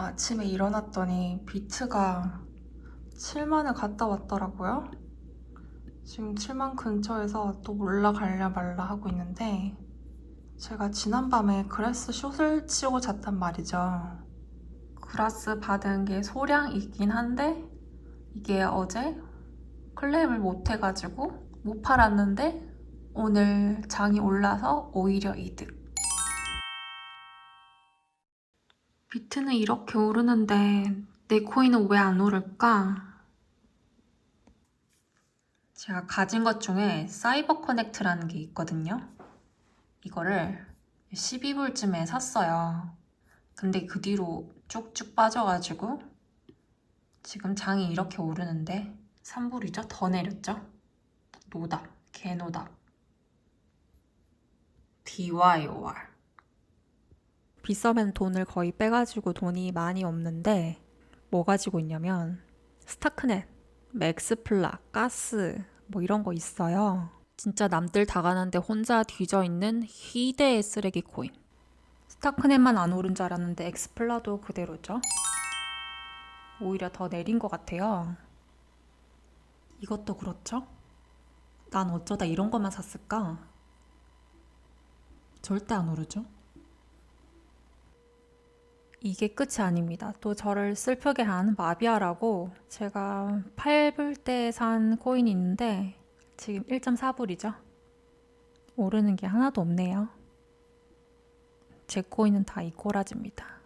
아침에 일어났더니 비트가 7만을 갔다 왔더라고요. 지금 7만 근처에서 또 올라갈려 말라 하고 있는데 제가 지난밤에 그라스 숏을 치고 잤단 말이죠. 그라스 받은 게 소량이긴 한데 이게 어제 클레임을 못 해가지고 못 팔았는데 오늘 장이 올라서 오히려 이득. 비트는 이렇게 오르는데 내 코인은 왜 안 오를까? 제가 가진 것 중에 사이버 커넥트라는 게 있거든요. 이거를 12불쯤에 샀어요. 근데 그 뒤로 쭉쭉 빠져가지고 지금 장이 이렇게 오르는데 3불이죠? 더 내렸죠? 노답, 개노답. DYOR. 비싸면 돈을 거의 빼가지고 돈이 많이 없는데 뭐 가지고 있냐면 스타크넷, 맥스플라, 가스 뭐 이런 거 있어요. 진짜 남들 다 가는데 혼자 뒤져 있는 희대의 쓰레기 코인. 스타크넷만 안 오른 줄 알았는데 엑스플라도 그대로죠. 오히려 더 내린 것 같아요. 이것도 그렇죠? 난 어쩌다 이런 것만 샀을까? 절대 안 오르죠? 이게 끝이 아닙니다. 또 저를 슬프게 한 마비아라고 제가 8불 때 산 코인이 있는데 지금 1.4불이죠. 오르는 게 하나도 없네요. 제 코인은 다 이꼬라지입니다.